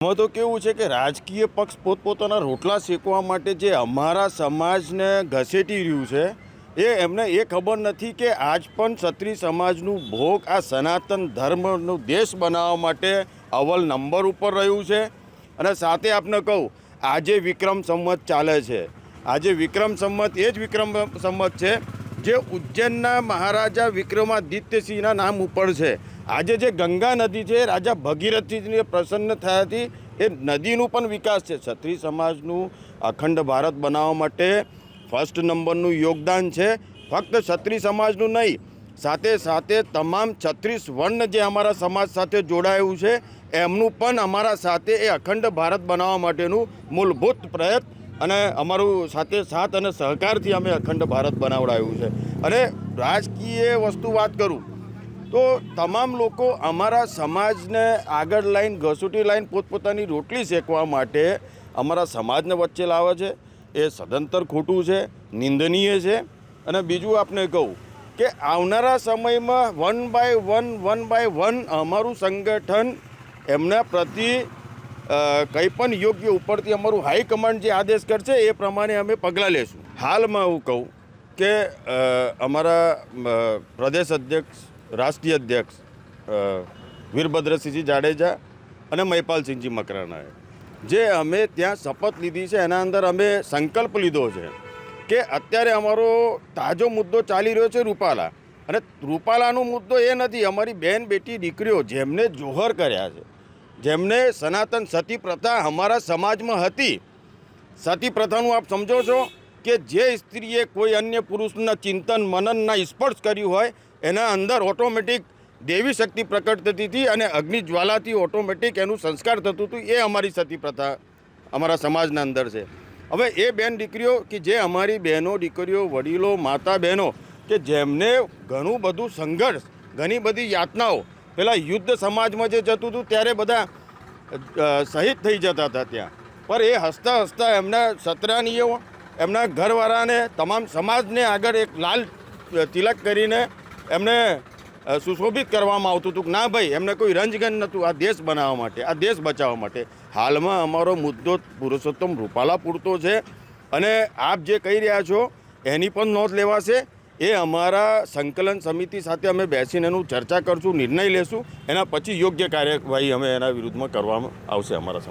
આમાં તો કેવું છે કે રાજકીય પક્ષ પોતપોતાના રોટલા શેકવા માટે જે અમારા સમાજને ઘસેટી રહ્યું છે, એ એમને એ ખબર નથી કે આજ પણ ક્ષત્રિય સમાજનું ભોગ આ સનાતન ધર્મનો દેશ બનાવવા માટે અવ્વલ નંબર ઉપર રહ્યું છે. અને સાથે આપને કહું, આજે વિક્રમ સંવત ચાલે છે. આજે વિક્રમ સંવત એ જ વિક્રમ સંવત છે, જે ઉજ્જૈનના મહારાજા વિક્રમાદિત્યસિંહના નામ ઉપર છે. આજે જે ગંગા નદી છે, રાજા ભગીરથજીને પ્રસન્ન થયાથી એ નદીનું પણ વિકાસ છે. ક્ષત્રિય સમાજનું અખંડ ભારત બનાવવા માટે ફર્સ્ટ નંબરનું યોગદાન છે. ફક્ત ક્ષત્રિય સમાજનું નહીં, સાથે સાથે તમામ છત્રીસ વર્ણ જે અમારા સમાજ સાથે જોડાયું છે, એમનું પણ અમારા સાથે એ અખંડ ભારત બનાવવા માટેનું મૂળભૂત પ્રયત્ન અને અમારું સાથે સાથ અને સહકારથી અમે અખંડ ભારત બનાવડાયું છે. અને રાજકીય વસ્તુ વાત કરું તો તમામ લોકો અમારા સમાજને આગળ લાઈન, ઘસૂટી લાઈન પોતપોતાની રોટલી શેકવા માટે અમારા સમાજને વચ્ચે લાવે છે. એ સદંતર ખોટું છે, નિંદનીય છે. અને બીજું આપને કહું કે આવનારા સમયમાં one by one one by one અમારું સંગઠન એમના પ્રતિ કંઈ પણ યોગ્ય ઉપરથી અમારું હાઈકમાન્ડ જે આદેશ કરશે એ પ્રમાણે અમે પગલાં લેશું. હાલમાં હું કહું કે અમારા પ્રદેશ અધ્યક્ષ રાષ્ટ્રીય અધ્યક્ષ વીરભદ્રસિંહજી જાડેજા અને મહિપાલસિંહજી મકરાણાએ. જે અમે ત્યાં શપથ લીધી છે, એના અંદર અમે સંકલ્પ લીધો છે કે અત્યારે અમારો તાજો મુદ્દો ચાલી રહ્યો છે રૂપાલા. અને રૂપાલાનો મુદ્દો એ નથી, અમારી બેન બેટી દીકરીઓ જેમને જોહર કર્યા છે, જેમને સનાતન સતી પ્રથા અમારા સમાજમાં હતી, સતી પ્રથાનું આપ સમજો છો કે જે સ્ત્રીએ કોઈ અન્ય પુરુષના ચિંતન, મનનના સ્પર્શ કર્યું હોય એના અંદર ઓટોમેટિક દેવી શક્તિ પ્રકટ થતી હતી અને અગ્નિ જ્વાલાથી ઓટોમેટિક એનું સંસ્કાર થતું હતું. એ અમારી સતી પ્રથા, અમારા સમાજના અંદર છે. હવે એ બેન દીકરીઓ કે જે અમારી બહેનો, દીકરીઓ, વડીલો, માતા બહેનો કે જેમને ઘણું બધું સંઘર્ષ, ઘણી બધી યાતનાઓ પેલા યુદ્ધ સમાજમાં જે જતું હતું ત્યારે બધા શહીદ થઈ જતા હતા ત્યાં. પણ એ હસતા હસતા એમના સત્રાનીઓ, એમના ઘરવાળાને, તમામ સમાજને આગળ એક લાલ તિલક કરીને એમને સુશોભિત કરવામાં આવતું હતું કે ના ભાઈ, એમને કોઈ રંજગન નહોતું આ દેશ બનાવવા માટે, આ દેશ બચાવવા માટે. હાલમાં અમારો મુદ્દો પુરુષોત્તમ રૂપાલા પૂરતો છે અને આપ જે કહી રહ્યા છો, એની પણ નોંધ લેવાશે. એ અમારા સંકલન સમિતિ સાથે અમે બેસીને એનું ચર્ચા કરશું, નિર્ણય લેશું. એના પછી યોગ્ય કાર્યવાહી અમે એના વિરુદ્ધમાં કરવામાં આવશે અમારા સમાજ